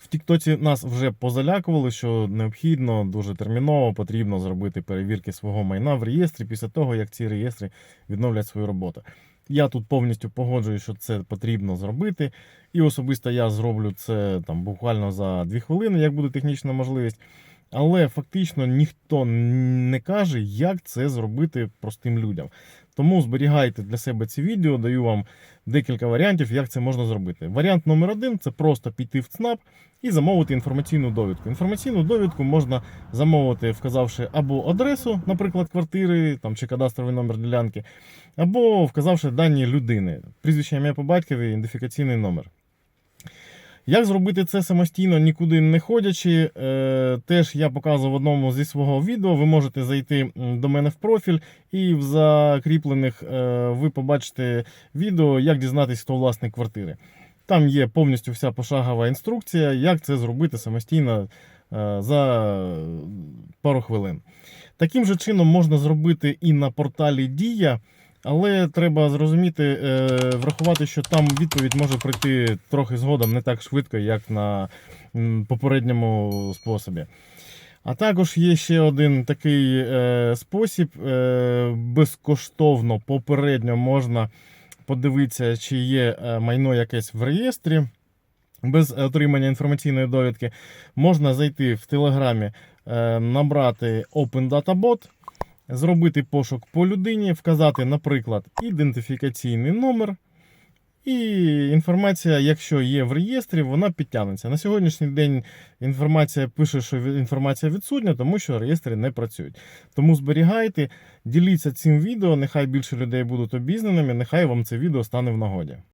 В Тіктоці нас вже позалякували, що необхідно дуже терміново потрібно зробити перевірки свого майна в реєстрі після того, як ці реєстри відновлять свою роботу. Я тут повністю погоджуюсь, що це потрібно зробити. І особисто я зроблю це там буквально за 2 хвилини, як буде технічна можливість. Але фактично ніхто не каже, як це зробити простим людям. Тому зберігайте для себе ці відео, даю вам декілька варіантів, як це можна зробити. Варіант номер один це просто піти в ЦНАП і замовити інформаційну довідку. Інформаційну довідку можна замовити, вказавши або адресу, наприклад, квартири там, чи кадастровий номер ділянки, або вказавши дані людини, прізвище ім'я по батькові, ідентифікаційний номер. Як зробити це самостійно, нікуди не ходячи, е, теж я показував в одному зі свого відео. Ви можете зайти до мене в профіль, і в закріплених е, ви побачите відео, як дізнатися, хто власник квартири. Там є повністю вся пошагова інструкція, як це зробити самостійно е, за пару хвилин. Таким же чином можна зробити і на порталі Дія. Але треба зрозуміти, е, врахувати, що там відповідь може прийти трохи згодом, не так швидко, як на попередньому способі. А також є ще один такий е, спосіб: е, безкоштовно попередньо можна подивитися, чи є майно якесь в реєстрі. Без отримання інформаційної довідки можна зайти в Телеграмі, набрати Open Data Bot, зробити пошук по людині, вказати, наприклад, ідентифікаційний номер. І інформація, якщо є в реєстрі, вона підтягнеться. На сьогоднішній день інформація пише, що інформація відсутня, тому що реєстри не працюють. Тому зберігайте, діліться цим відео, нехай більше людей будуть обізнаними, нехай вам це відео стане в нагоді.